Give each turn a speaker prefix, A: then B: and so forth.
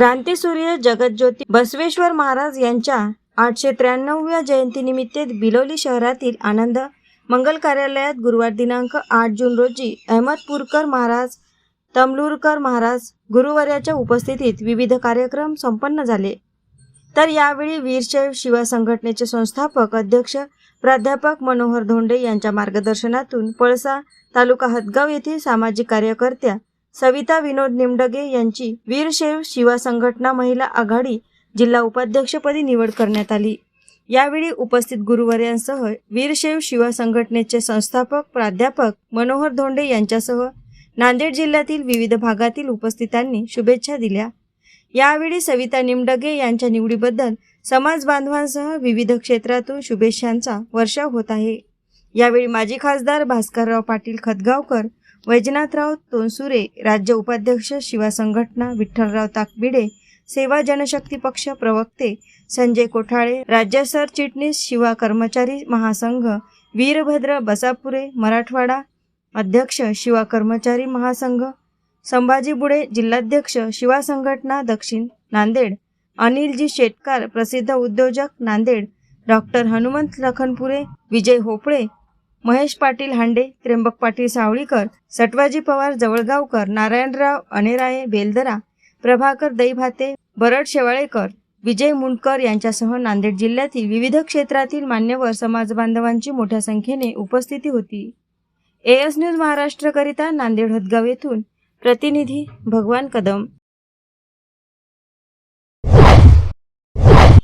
A: क्रांतीसूर्य जगज्योती बसवेश्वर महाराज यांच्या आठशे त्र्याण्णवव्या जयंतीनिमित्त बिलोली शहरातील आनंद मंगल कार्यालयात गुरुवार दिनांक आठ जून रोजी अहमदपूरकर महाराज तमलूरकर महाराज गुरुवर्याच्या उपस्थितीत विविध कार्यक्रम संपन्न झाले. तर यावेळी वीरशैव शिवा संघटनेचे संस्थापक अध्यक्ष प्राध्यापक मनोहर धोंडे यांच्या मार्गदर्शनातून पळसा तालुका हदगाव येथील सामाजिक कार्यकर्त्या सविता विनोद निमडगे यांची वीरशैव शिवा संघटना महिला आघाडी जिल्हा उपाध्यक्षपदी निवड करण्यात आली. यावेळी उपस्थित गुरुवर्यांसह वीरशैव शिवा संघटनेचे संस्थापक प्राध्यापक मनोहर धोंडे यांच्यासह नांदेड जिल्ह्यातील विविध भागातील उपस्थितांनी शुभेच्छा दिल्या. यावेळी सविता निमडगे यांच्या निवडीबद्दल समाज बांधवांसह विविध क्षेत्रातून शुभेच्छांचा वर्षाव होत आहे. यावेळी माजी खासदार भास्करराव पाटील खतगावकर वैजनाथराव तोनसुरे राज्य उपाध्यक्ष शिवा संघटना विठ्ठलराव ताकबिडे सेवा जनशक्ती पक्ष प्रवक्ते संजय कोठाळे राज्य सरचिटणीस शिवा कर्मचारी महासंघ वीरभद्र बसापुरे मराठवाडा अध्यक्ष शिवा कर्मचारी महासंघ संभाजी बुडे जिल्हाध्यक्ष शिवा संघटना दक्षिण नांदेड अनिलजी शेटकार प्रसिद्ध उद्योजक नांदेड डॉक्टर हनुमंत लखनपुरे विजय होपळे महेश पाटील हांडे त्र्यंबक पाटील सावळीकर सटवाजी पवार जवळगावकर नारायणराव अनेराये बेलदरा प्रभाकर दैभाते बरड शेवाळेकर विजय मुंडकर यांच्यासह नांदेड जिल्ह्यातील विविध क्षेत्रातील मान्यवर समाज बांधवांची मोठ्या संख्येने उपस्थिती होती. एएस न्यूज महाराष्ट्रकरिता नांदेड हदगाव येथून प्रतिनिधी भगवान कदम.